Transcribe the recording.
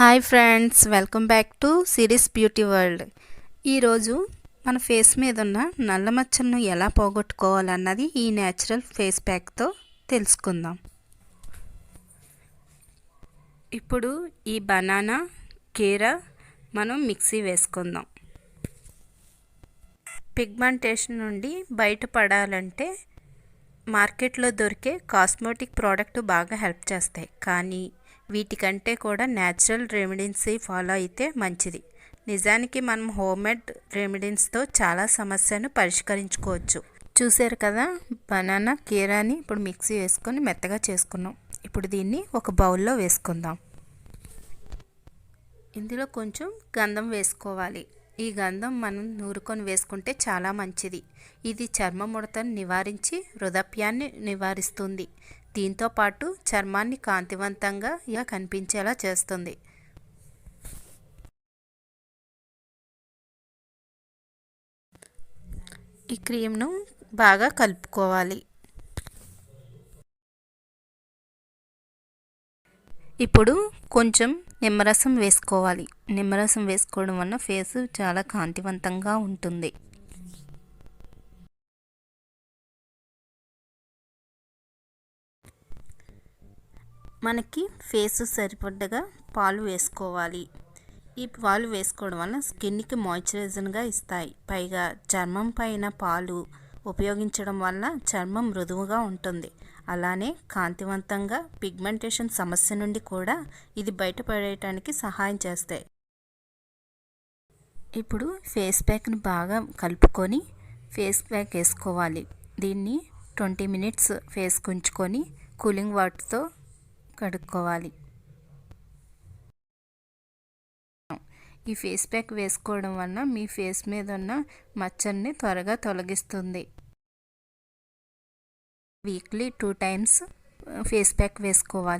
Hi friends welcome back to series beauty world. ఈరోజు మన face మీద ఉన్న నల్ల మచ్చలను ఎలా పోగొట్టుకోవాలన్నది ఈ న్యాచురల్ ఫేస్ ప్యాక్తో తెలుసుకుందాం. ఇప్పుడు ఈ బనానా కీర మనం మిక్సీ వేసుకుందాం. పిగ్మెంటేషన్ నుండి బయటపడాలంటే మార్కెట్లో దొరికే కాస్మోటిక్ ప్రోడక్ట్ బాగా హెల్ప్ చేస్తాయి. కానీ వీటికంటే కూడా న్యాచురల్ రెమెడీస్ని ఫాలో అయితే మంచిది. నిజానికి మనం హోమ్మేడ్ రెమెడీస్తో చాలా సమస్యను పరిష్కరించుకోవచ్చు. చూసారు కదా? బనానా కీరాని ఇప్పుడు మిక్సీ వేసుకొని మెత్తగా చేసుకున్నాం. ఇప్పుడు దీన్ని ఒక బౌల్లో వేసుకుందాం. ఇందులో కొంచెం గంధం వేసుకోవాలి. ఈ గంధం మనం నూరుకొని వేసుకుంటే చాలా మంచిది. ఇది చర్మ ముడతను నివారించి వృధప్యాన్ని నివారిస్తుంది. దీంతో పాటు చర్మాన్ని కాంతివంతంగా ఇలా కనిపించేలా చేస్తుంది. ఈ క్రీమ్ను బాగా కలుపుకోవాలి. ఇప్పుడు కొంచెం నిమ్మరసం వేసుకోవాలి. నిమ్మరసం వేసుకోవడం వల్ల ఫేస్ చాలా కాంతివంతంగా ఉంటుంది. మనకి ఫేస్ సరిపడ్డగా పాలు వేసుకోవాలి. ఈ పాలు వేసుకోవడం వల్ల స్కిన్కి మాయిశ్చరైజర్గా ఇస్తాయి. పైగా చర్మం పైన పాలు ఉపయోగించడం వల్ల చర్మం మృదువుగా ఉంటుంది. అలానే కాంతివంతంగా పిగ్మెంటేషన్ సమస్య నుండి కూడా ఇది బయటపడేయటానికి సహాయం చేస్తాయి. ఇప్పుడు ఫేస్ ప్యాక్ని బాగా కలుపుకొని ఫేస్ ప్యాక్ వేసుకోవాలి. దీన్ని ట్వంటీ మినిట్స్ ఫేస్ ఉంచుకొని కూలింగ్ వాటర్తో కడుక్కోవాలి. ఈ ఫేస్ ప్యాక్ వేసుకోవడం వల్ల మీ ఫేస్ మీద ఉన్న మచ్చల్ని త్వరగా తొలగిస్తుంది. Weekly two times face pack వేసుకోవాలి.